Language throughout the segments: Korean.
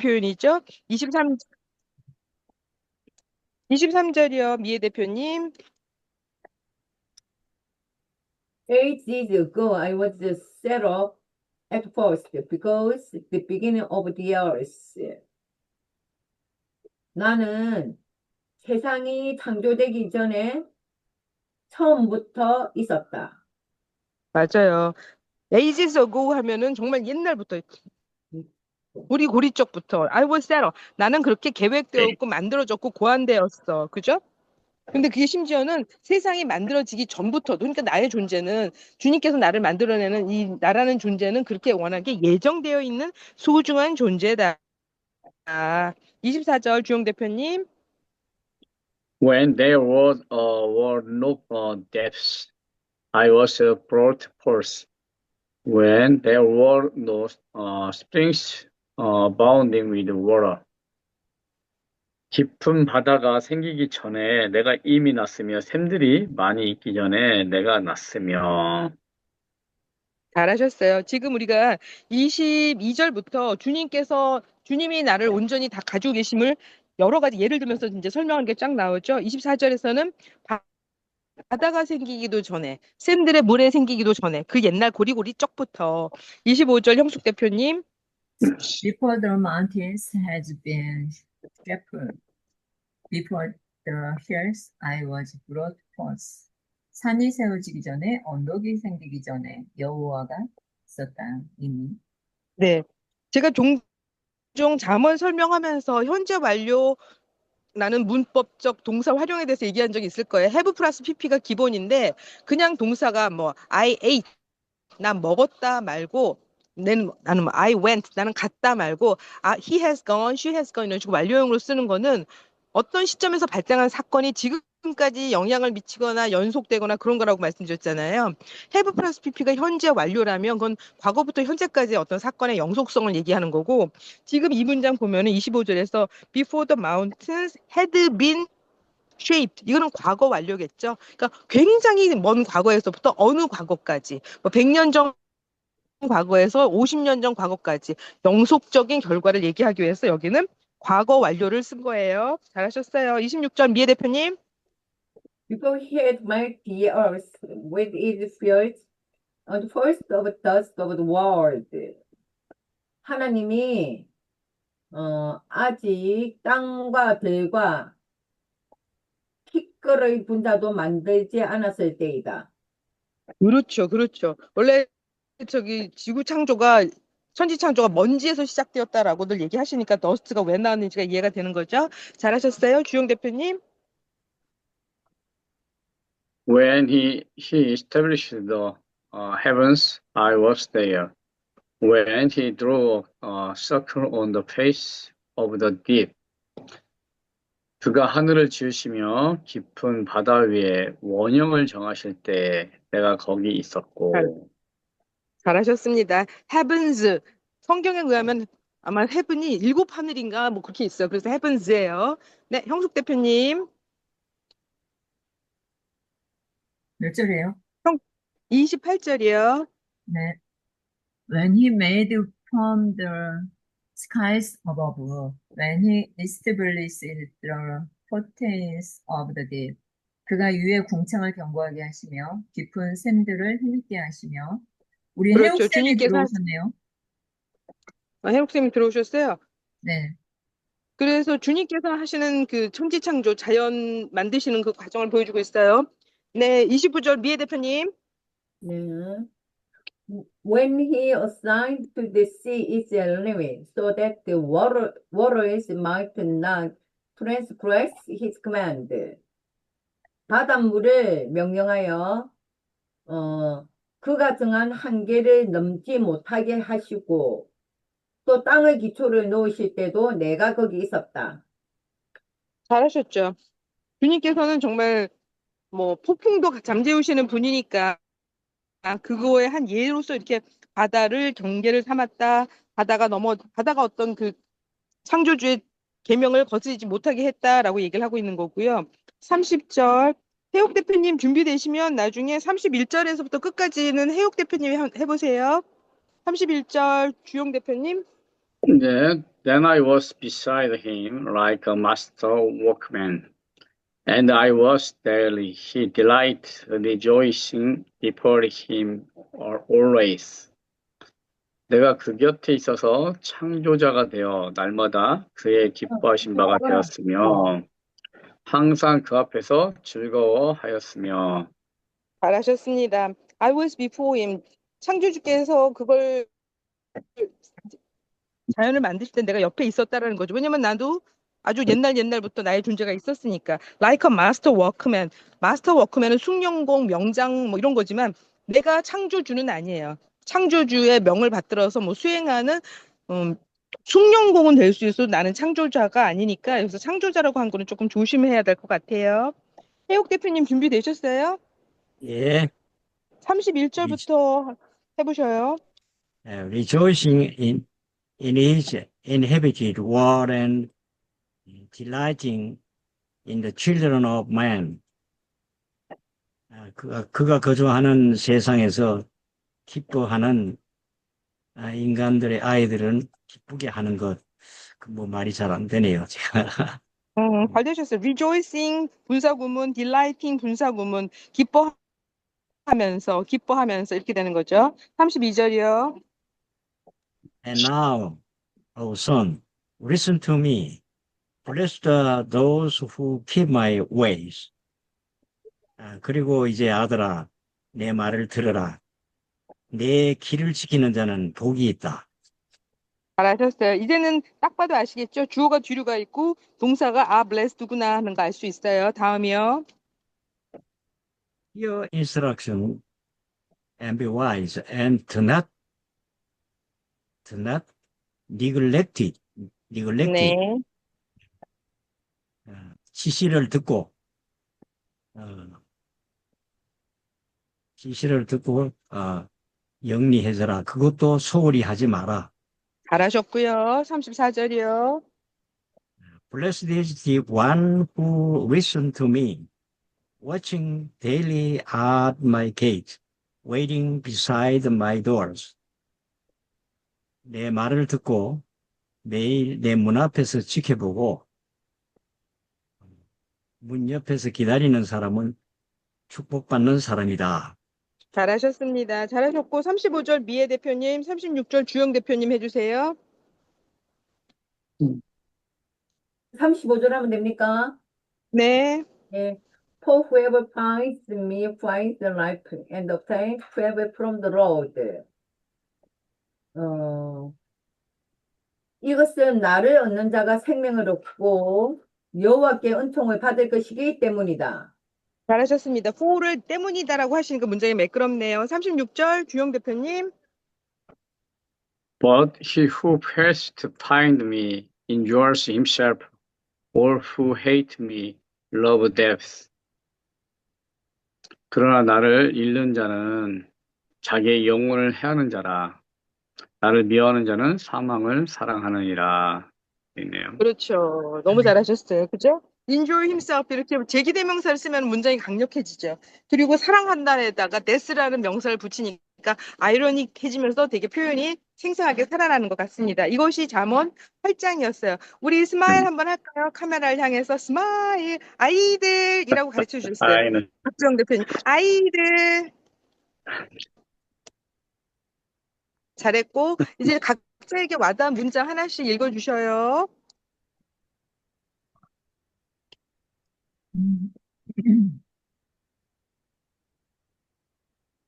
표현이죠. 23 23절이요. 미애 대표님. Ages ago, I was set up at first because the beginning of the earth. 나는 세상이 창조되기 전에 처음부터 있었다. 맞아요. ages ago 하면은 정말 옛날부터 우리 고리 쪽부터 I was set up. 나는 그렇게 계획되었고 만들어졌고 고안되었어. 그죠? 근데 그게 심지어는 세상이 만들어지기 전부터 그러니까 나의 존재는 주님께서 나를 만들어내는 이 나라는 존재는 그렇게 워낙에 예정되어 있는 소중한 존재다. 아, 24절 주영 대표님. When there was uh, were no uh, depths, I was uh, brought forth. When there were no uh, springs uh, abounding with water. 깊은 바다가 생기기 전에 내가 이미 났으며 샘들이 많이 있기 전에 내가 났으며 잘하셨어요. 지금 우리가 22절부터 주님께서 주님이 나를 온전히 다 가지고 계심을 여러 가지 예를 들면서 이제 설명한 게 쫙 나오죠. 24절에서는 바다가 생기기도 전에 샘들의 물에 생기기도 전에 그 옛날 고리고리 쪽부터 25절 형숙 대표님 Before the mountains has been shaped, before the hills I was brought forth. 산이 세워지기 전에 언덕이 생기기 전에 여호와가 있었다 이미. 네. 제가 종종 잠언 설명하면서 현재 완료 나는 문법적 동사 활용에 대해서 얘기한 적이 있을 거예요. have 플러스 pp가 기본인데 그냥 동사가 뭐 I ate 난 먹었다 말고 나 는, 나는 뭐 I went 나는 갔다 말고 아 he has gone, she has gone 이런 식으로 완료형으로 쓰는 거는 어떤 시점에서 발생한 사건이 지금까지 영향을 미치거나 연속되거나 그런 거라고 말씀드렸잖아요. have 플러스 pp가 현재 완료라면 그건 과거부터 현재까지의 어떤 사건의 영속성을 얘기하는 거고 지금 이 문장 보면은 25절에서 before the mountains had been shaped 이거는 과거 완료겠죠. 그러니까 굉장히 먼 과거에서부터 어느 과거까지 뭐 100년 전 과거에서 50년 전 과거까지 영속적인 결과를 얘기하기 위해서 여기는 과거 완료를 쓴 거예요. 잘하셨어요. 26절 미애 대표님. Before he had the earth with its fields, and first of dust of the world. 하나님이 어, 아직 땅과 들과 티끌의 분자도 만들지 않았을 때이다. 그렇죠. 그렇죠. 원래 저기 지구 창조가 천지 창조가 먼지에서 시작되었다라고들 얘기하시니까 더스트가 왜 나왔는지가 이해가 되는 거죠. 잘하셨어요. 주영 대표님. When he, he established the uh, heavens, I was there. When he drew a circle on the face of the deep, 그가 하늘을 지으시며 깊은 바다 위에 원형을 정하실 때 내가 거기 있었고, 잘하셨습니다. heavens 성경에 의하면 아마 heaven이 일곱 하늘인가 뭐 그렇게 있어요. 그래서 heavens예요. 네, 형숙 대표님. 몇 절이에요? 28절이요. 네. When he made from the skies above, when he established the fountains of the deep. 그가 위의 궁창을 견고하게 하시며 깊은 샘들을 힘있게 하시며 우리 그렇죠. 해옥 쌤이 주님께서 들어오셨네요. 아, 해옥 쌤이 들어오셨어요. 네. 그래서 주님께서 하시는 그 천지창조 자연 만드시는 그 과정을 보여주고 있어요. 네, 29절 미애 대표님. 네. When he assigned to the sea its limit, so that the water, waters might not transgress his command. 바닷물을 명령하여 어, 그가 정한 한계를 넘지 못하게 하시고 또 땅의 기초를 놓으실 때도 내가 거기 있었다. 잘하셨죠. 주님께서는 정말 뭐 폭풍도 잠재우시는 분이니까 아, 그거의 한 예로서 이렇게 바다를 경계를 삼았다. 바다가 넘어 바다가 어떤 그 창조주의 계명을 거스르지 못하게 했다라고 얘기를 하고 있는 거고요. 30절 해옥 대표님 준비되시면 나중에 31절에서부터 끝까지는 해옥 대표님이 한- 해보세요. 31절 주용 대표님. 네, then I was beside him like a master workman, and I was daily he delight rejoicing before him always. 내가 그 곁에 있어서 창조자가 되어 날마다 그의 기뻐하신 바가 되었으며 항상 그 앞에서 즐거워하였으며 잘하셨습니다. I was before him. 창조주께서 그걸 자연을 만드실 때 내가 옆에 있었다라는 거죠. 왜냐면 나도 아주 옛날 옛날부터 나의 존재가 있었으니까. Like a master workman. 마스터 워크맨은 숙련공, 명장 뭐 이런 거지만 내가 창조주는 아니에요. 창조주의 명을 받들어서 뭐 수행하는 음, 숙련공은 될 수 있어도 나는 창조자가 아니니까 여기서 창조자라고 한 거는 조금 조심해야 될 것 같아요. 해옥 대표님 준비되셨어요? 예, 31절부터 해보셔요. rejoicing in, in his inhabited world and delighting in the children of man. 아, 그가, 그가 거주하는 세상에서 기뻐하는 아, 인간들의 아이들은 기쁘게 하는 것. 그 뭐 말이 잘 안 되네요. 제가. 음, 잘 되셨어요. rejoicing 분사구문, delighting 분사구문, 기뻐하면서, 기뻐하면서 이렇게 되는 거죠. 32절이요. And now, O son, listen to me. Blessed are those who keep my ways. 아, 그리고 이제 아들아, 내 말을 들어라. 내 길을 지키는 자는 복이 있다. 잘하셨어요. 이제는 딱 봐도 아시겠죠? 주어가 뒤로가 있고 동사가 are blessed구나 하는 거 알 수 있어요. 다음이요. Your instruction and be wise and do not, do not neglect it. neglect it. 네. 어, 지시를 듣고, 어, 지시를 듣고, 어, 영리해져라. 그것도 소홀히 하지 마라. 잘하셨고요. 34절이요. Blessed is the one who listen to me, watching daily at my gate, waiting beside my doors. 내 말을 듣고 매일 내 문 앞에서 지켜보고 문 옆에서 기다리는 사람은 축복받는 사람이다. 잘하셨습니다. 잘하셨고 35절 미애 대표님, 36절 주영 대표님 해주세요. 35절 하면 됩니까? 네. 예. For whoever finds me finds the life and obtains favor from the Lord. 어, 이것은 나를 얻는 자가 생명을 얻고 여호와께 은총을 받을 것이기 때문이다. 잘하셨습니다. for를 때문이다라고 하시니까 문장이 매끄럽네요. 36절 주영 대표님. But he who fails to find me endures himself. All who hate me love death. 그러나 나를 잃는 자는 자기의 영혼을 해하는 자라. 나를 미워하는 자는 사망을 사랑하느니라. 있네요. 그렇죠. 너무 잘하셨어요. 그죠? Enjoy himself 이렇게 제기 대명사를 쓰면 문장이 강력해지죠. 그리고 사랑한다에다가 death라는 명사를 붙이니까 아이러닉해지면서 되게 표현이 생생하게 살아나는 것 같습니다. 이것이 잠언 8장이었어요. 우리 스마일 한번 할까요? 카메라를 향해서 스마일 아이들이라고 가르쳐 주셨어요. 아이는 박주영 대표님 아이들 잘했고 이제 각자에게 와닿은 문장 하나씩 읽어주셔요.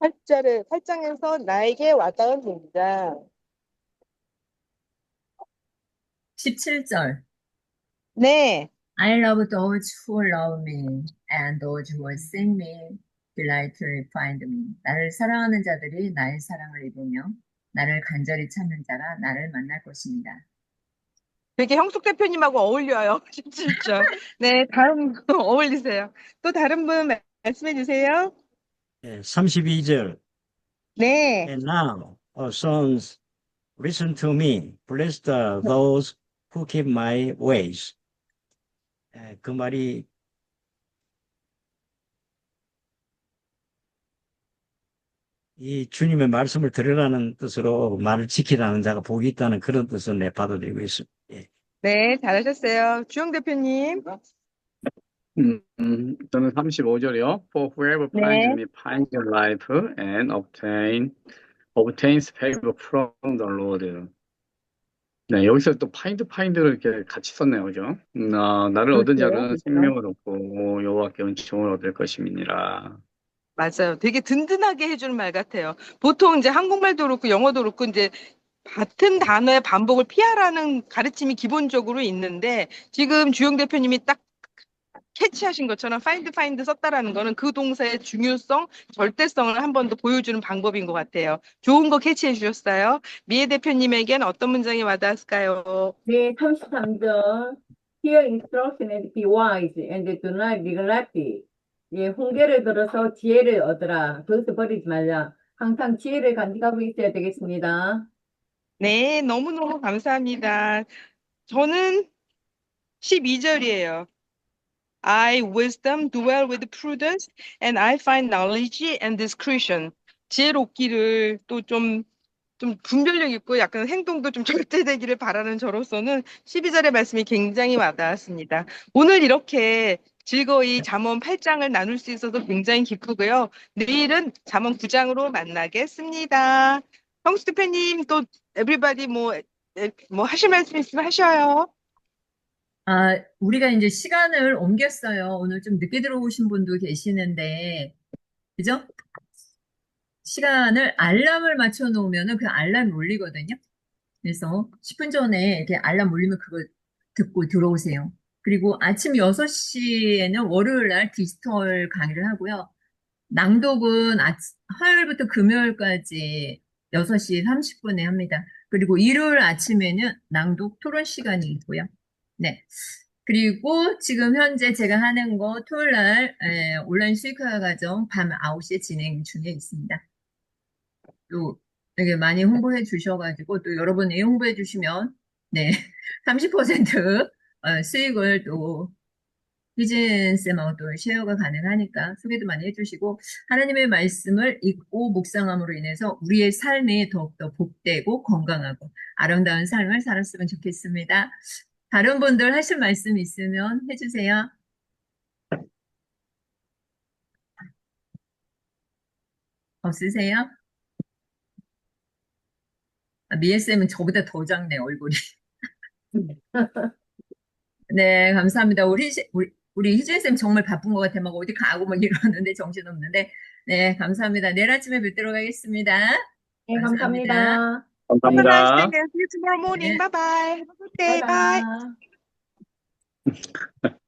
8절에 8장에서 나에게 와닿은 문장. 17절. 네, I love those who love me, and those who sing me delightfully find me. 나를 사랑하는 자들이 나의 사랑을 입으며 나를 간절히 찾는 자라 나를 만날 것입니다. 되게 형숙 대표님하고 어울려요. 17절. 네, 다음 어울리세요. 또 다른 분 말- 말씀해 주세요. 예, 32절. 네, And now, O sons, listen to me. Blessed are those who keep my ways. 예, 그 말이 이 주님의 말씀을 들으라는 뜻으로 말을 지키라는 자가 복이 있다는 그런 뜻을 내 받아들이고 있습니다. 예. 네, 잘하셨어요. 주영 대표님. 음, 음, 저는 35절이요. For whoever 네. finds me finds life and obtain, obtains favor from the Lord. 네, 여기서 또 find, find를 이렇게 같이 썼네요. 그죠? 음, 아, 나를 얻은 그렇죠, 자는 그렇죠. 생명을 얻고 여호와께 은총을 얻을 것임이니라. 맞아요. 되게 든든하게 해주는 말 같아요. 보통 이제 한국말도 그렇고 영어도 그렇고 이제 같은 단어의 반복을 피하라는 가르침이 기본적으로 있는데 지금 주영 대표님이 딱 캐치하신 것처럼 find, find 썼다라는 거는 그 동사의 중요성, 절대성을 한 번 더 보여주는 방법인 것 같아요. 좋은 거 캐치해 주셨어요. 미애 대표님에겐 어떤 문장이 와닿았을까요? 네, 33절. Hear instruction and be wise and do not neglect it. 예, 훈계를 들어서 지혜를 얻으라. 그것을 버리지 말라. 항상 지혜를 간직하고 있어야 되겠습니다. 네, 너무너무 감사합니다. 저는 12절이에요. I wisdom dwell with prudence and I find knowledge and discretion. 지혜롭기를 또 좀, 좀 분별력 있고 약간 행동도 좀 절제되기를 바라는 저로서는 12절의 말씀이 굉장히 와닿았습니다. 오늘 이렇게 즐거이 잠언 8장을 나눌 수 있어서 굉장히 기쁘고요. 내일은 잠언 9장으로 만나겠습니다. 형수 대표님 또 에브리바디 뭐, 에, 뭐 하실 말씀 있으면 하셔요. 아, 우리가 이제 시간을 옮겼어요. 오늘 좀 늦게 들어오신 분도 계시는데, 그죠? 시간을 알람을 맞춰 놓으면은 그 알람이 울리거든요. 그래서 10분 전에 이렇게 알람 울리면 그거 듣고 들어오세요. 그리고 아침 6시에는 월요일 날 디지털 강의를 하고요. 낭독은 화요일부터 금요일까지 6시 30분에 합니다. 그리고 일요일 아침에는 낭독 토론 시간이 있고요. 네. 그리고 지금 현재 제가 하는 거 토요일 날 에, 온라인 수익화 과정 밤 9시에 진행 중에 있습니다. 또 되게 많이 홍보해 주셔가지고 또 여러분이 홍보해 주시면 네, 30% 어, 수익을 또 희진 쌤하고 또 쉐어가 가능하니까 소개도 많이 해주시고 하나님의 말씀을 읽고 묵상함으로 인해서 우리의 삶이 더욱더 복되고 건강하고 아름다운 삶을 살았으면 좋겠습니다. 다른 분들 하실 말씀 있으면 해주세요. 없으세요? 아, 미애쌤은 저보다 더 작네, 얼굴이. 네, 감사합니다. 우리, 희- 우리, 우리 희진쌤 정말 바쁜 것 같아. 막 어디 가고 막 이러는데 정신없는데. 네, 감사합니다. 내일 아침에 뵙도록 하겠습니다. 네, 감사합니다. 감사합니다. Have a nice 감사합니다. day see you tomorrow morning. 네. Bye bye. Have a good day. Bye. bye.